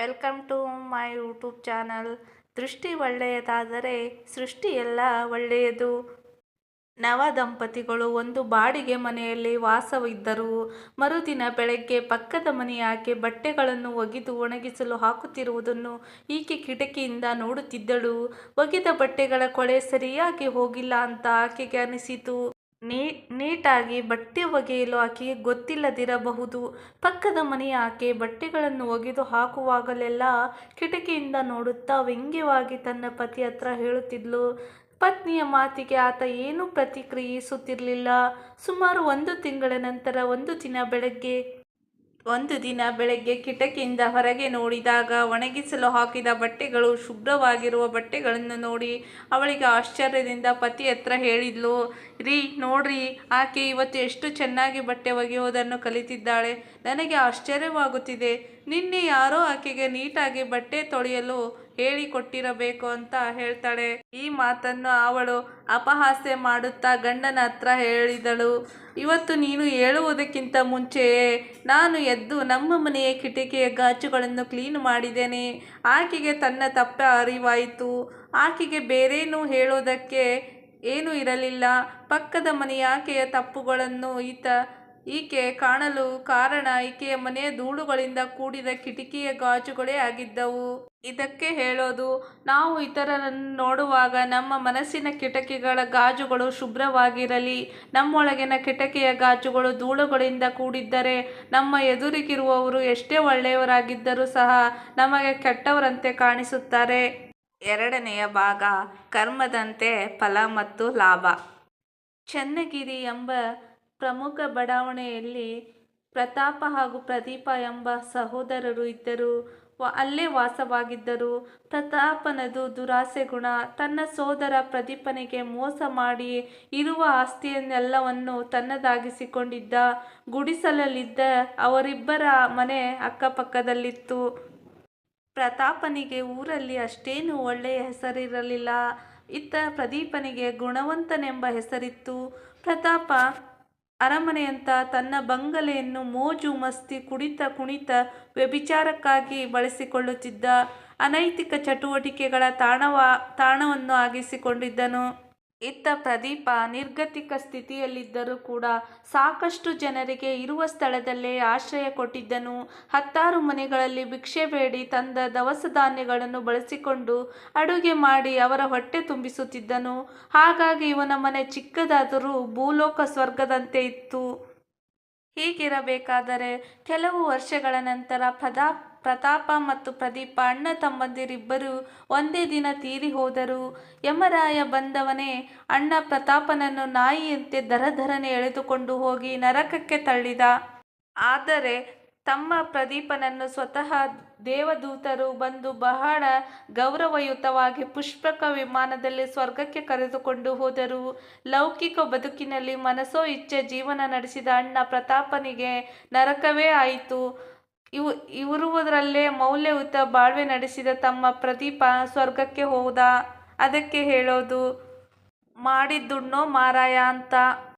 Welcome to my YouTube channel. ದೃಷ್ಟಿ ಒಳ್ಳೆಯದಾದರೆ ಸೃಷ್ಟಿಯೆಲ್ಲ ಒಳ್ಳೆಯದು. ನವ ದಂಪತಿಗಳು ಒಂದು ಬಾಡಿಗೆ ಮನೆಯಲ್ಲಿ ವಾಸವಿದ್ದರು. ಮರುದಿನ ಬೆಳಗ್ಗೆ ಪಕ್ಕದ ಮನೆಯಾಕೆ ಬಟ್ಟೆಗಳನ್ನು ಒಗೆದು ಒಣಗಿಸಲು ಹಾಕುತ್ತಿರುವುದನ್ನು ಈಕೆ ಕಿಟಕಿಯಿಂದ ನೋಡುತ್ತಿದ್ದಳು. ಒಗೆದ ಬಟ್ಟೆಗಳ ಕೊಳೆ ಸರಿಯಾಗಿ ಹೋಗಿಲ್ಲ ಅಂತ ಆಕೆಗೆ ಅನಿಸಿತು. ನೀಟಾಗಿ ಬಟ್ಟೆ ಒಗೆಯಲು ಆಕೆಗೆ ಗೊತ್ತಿಲ್ಲದಿರಬಹುದು. ಪಕ್ಕದ ಮನೆಯ ಆಕೆ ಬಟ್ಟೆಗಳನ್ನು ಒಗೆದು ಹಾಕುವಾಗಲೆಲ್ಲ ಕಿಟಕಿಯಿಂದ ನೋಡುತ್ತಾ ವ್ಯಂಗ್ಯವಾಗಿ ತನ್ನ ಪತಿ ಹತ್ರ ಹೇಳುತ್ತಿದ್ಲು. ಪತ್ನಿಯ ಮಾತಿಗೆ ಆತ ಏನೂ ಪ್ರತಿಕ್ರಿಯಿಸುತ್ತಿರಲಿಲ್ಲ. ಸುಮಾರು ಒಂದು ತಿಂಗಳ ನಂತರ ಒಂದು ದಿನ ಬೆಳಗ್ಗೆ ಒಂದು ದಿನ ಬೆಳಗ್ಗೆ ಕಿಟಕಿಯಿಂದ ಹೊರಗೆ ನೋಡಿದಾಗ ಒಣಗಿಸಲು ಹಾಕಿದ ಬಟ್ಟೆಗಳು ಶುಭ್ರವಾಗಿರುವ ಬಟ್ಟೆಗಳನ್ನು ನೋಡಿ ಅವಳಿಗೆ ಆಶ್ಚರ್ಯದಿಂದ ಪತಿ ಹತ್ರ ಹೇಳಿದ್ಲು, ರೀ, ನೋಡ್ರಿ, ಆಕೆ ಇವತ್ತು ಎಷ್ಟು ಚೆನ್ನಾಗಿ ಬಟ್ಟೆ ಒಗೆಯುವುದನ್ನು ಕಲಿತಿದ್ದಾಳೆ. ನನಗೆ ಆಶ್ಚರ್ಯವಾಗುತ್ತಿದೆ. ನಿನ್ನೆ ಯಾರೋ ಆಕೆಗೆ ನೀಟಾಗಿ ಬಟ್ಟೆ ತೊಳೆಯಲು ಹೇಳಿಕೊಟ್ಟಿರಬೇಕು ಅಂತ ಹೇಳ್ತಾಳೆ. ಈ ಮಾತನ್ನು ಅವಳು ಅಪಹಾಸ್ಯ ಮಾಡುತ್ತಾ ಗಂಡನ ಹತ್ರ ಹೇಳಿದಳು. ಇವತ್ತು ನೀನು ಹೇಳುವುದಕ್ಕಿಂತ ಮುಂಚೆಯೇ ನಾನು ಎದ್ದು ನಮ್ಮ ಮನೆಯ ಕಿಟಕಿಯ ಗಾಜುಗಳನ್ನು ಕ್ಲೀನ್ ಮಾಡಿದ್ದೇನೆ. ಆಕೆಗೆ ತನ್ನ ತಪ್ಪ ಅರಿವಾಯಿತು. ಆಕೆಗೆ ಬೇರೇನೂ ಹೇಳೋದಕ್ಕೆ ಏನೂ ಇರಲಿಲ್ಲ. ಪಕ್ಕದ ಮನೆಯ ಆಕೆಯ ತಪ್ಪುಗಳನ್ನು ಈತ ಈಕೆ ಕಾಣಲು ಕಾರಣ ಈಕೆಯ ಮನೆಯ ಧೂಳುಗಳಿಂದ ಕೂಡಿದ ಕಿಟಕಿಯ ಗಾಜುಗಳೇ ಆಗಿದ್ದವು. ಇದಕ್ಕೆ ಹೇಳೋದು, ನಾವು ಇತರರನ್ನು ನೋಡುವಾಗ ನಮ್ಮ ಮನಸ್ಸಿನ ಕಿಟಕಿಗಳ ಗಾಜುಗಳು ಶುಭ್ರವಾಗಿರಲಿ, ನಮ್ಮೊಳಗಿನ ಕಿಟಕಿಯ ಗಾಜುಗಳು ಧೂಳುಗಳಿಂದ ಕೂಡಿದ್ದರೆ ನಮ್ಮ ಎದುರಿಗಿರುವವರು ಎಷ್ಟೇ ಒಳ್ಳೆಯವರಾಗಿದ್ದರೂ ಸಹ ನಮಗೆ ಕೆಟ್ಟವರಂತೆ ಕಾಣಿಸುತ್ತಾರೆ. ಎರಡನೆಯ ಭಾಗ, ಕರ್ಮದಂತೆ ಫಲ ಮತ್ತು ಲಾಭ. ಚನ್ನಗಿರಿ ಎಂಬ ಪ್ರಮುಖ ಬಡಾವಣೆಯಲ್ಲಿ ಪ್ರತಾಪ ಹಾಗೂ ಪ್ರದೀಪ ಎಂಬ ಸಹೋದರರು ಇದ್ದರು. ಅಲ್ಲೇ ವಾಸವಾಗಿದ್ದರು. ಪ್ರತಾಪನದು ದುರಾಸೆ ಗುಣ, ತನ್ನ ಸೋದರ ಪ್ರದೀಪನಿಗೆ ಮೋಸ ಮಾಡಿ ಇರುವ ಆಸ್ತಿಯನ್ನೆಲ್ಲವನ್ನು ತನ್ನದಾಗಿಸಿಕೊಂಡಿದ್ದ ಗುಡಿಸಲಲ್ಲಿದ್ದ ಅವರಿಬ್ಬರ ಮನೆ ಅಕ್ಕಪಕ್ಕದಲ್ಲಿತ್ತು. ಪ್ರತಾಪನಿಗೆ ಊರಲ್ಲಿ ಅಷ್ಟೇನು ಒಳ್ಳೆಯ ಹೆಸರಿರಲಿಲ್ಲ. ಇತ್ತ ಪ್ರದೀಪನಿಗೆ ಗುಣವಂತನೆಂಬ ಹೆಸರಿತ್ತು. ಪ್ರತಾಪ ಅರಮನೆಯಂಥ ತನ್ನ ಬಂಗಲೆಯನ್ನು ಮೋಜು ಮಸ್ತಿ ಕುಡಿತ ಕುಣಿತ ವ್ಯಭಿಚಾರಕ್ಕಾಗಿ ಬಳಸಿಕೊಳ್ಳುತ್ತಿದ್ದ ಅನೈತಿಕ ಚಟುವಟಿಕೆಗಳ ತಾಣವ ತಾಣವನ್ನು ಆಗಿಸಿಕೊಂಡಿದ್ದನು. ಇತ್ತ ಪ್ರದೀಪ ನಿರ್ಗತಿಕ ಸ್ಥಿತಿಯಲ್ಲಿದ್ದರೂ ಕೂಡ ಸಾಕಷ್ಟು ಜನರಿಗೆ ಇರುವ ಸ್ಥಳದಲ್ಲೇ ಆಶ್ರಯ ಕೊಟ್ಟಿದ್ದನು. ಹತ್ತಾರು ಮನೆಗಳಲ್ಲಿ ಭಿಕ್ಷೆ ಬೇಡಿ ತಂದ ದವಸ ಧಾನ್ಯಗಳನ್ನು ಬಳಸಿಕೊಂಡು ಅಡುಗೆ ಮಾಡಿ ಅವರ ಹೊಟ್ಟೆ ತುಂಬಿಸುತ್ತಿದ್ದನು. ಹಾಗಾಗಿ ಇವನ ಮನೆ ಚಿಕ್ಕದಾದರೂ ಭೂಲೋಕ ಸ್ವರ್ಗದಂತೆ ಇತ್ತು. ಹೀಗಿರಬೇಕಾದರೆ ಕೆಲವು ವರ್ಷಗಳ ನಂತರ ಪ್ರದಾ ಪ್ರತಾಪ ಮತ್ತು ಪ್ರದೀಪ ಅಣ್ಣ ತಮ್ಮಂದಿರಿಬ್ಬರು ಒಂದೇ ದಿನ ತೀರಿ ಹೋದರು. ಯಮರಾಯ ಬಂದವನೇ ಅಣ್ಣ ಪ್ರತಾಪನನ್ನು ನಾಯಿಯಂತೆ ದರಧರನೆ ಎಳೆದುಕೊಂಡು ಹೋಗಿ ನರಕಕ್ಕೆ ತಳ್ಳಿದ. ಆದರೆ ತಮ್ಮ ಪ್ರದೀಪನನ್ನು ಸ್ವತಃ ದೇವದೂತರು ಬಂದು ಬಹಳ ಗೌರವಯುತವಾಗಿ ಪುಷ್ಪಕ ವಿಮಾನದಲ್ಲಿ ಸ್ವರ್ಗಕ್ಕೆ ಕರೆದುಕೊಂಡು ಹೋದರು. ಲೌಕಿಕ ಬದುಕಿನಲ್ಲಿ ಮನಸೋ ಇಚ್ಛೆ ಜೀವನ ನಡೆಸಿದ ಅಣ್ಣ ಪ್ರತಾಪನಿಗೆ ನರಕವೇ ಆಯಿತು. ಇವು ಇರುವುದರಲ್ಲೇ ಮೌಲ್ಯಯುತ ಬಾಳ್ವೆ ನಡೆಸಿದ ತಮ್ಮ ಪ್ರದೀಪ ಸ್ವರ್ಗಕ್ಕೆ ಹೋದ. ಅದಕ್ಕೆ ಹೇಳೋದು ಮಾಡಿದ್ದುಣ್ಣೋ ಮಾರಾಯ ಅಂತ.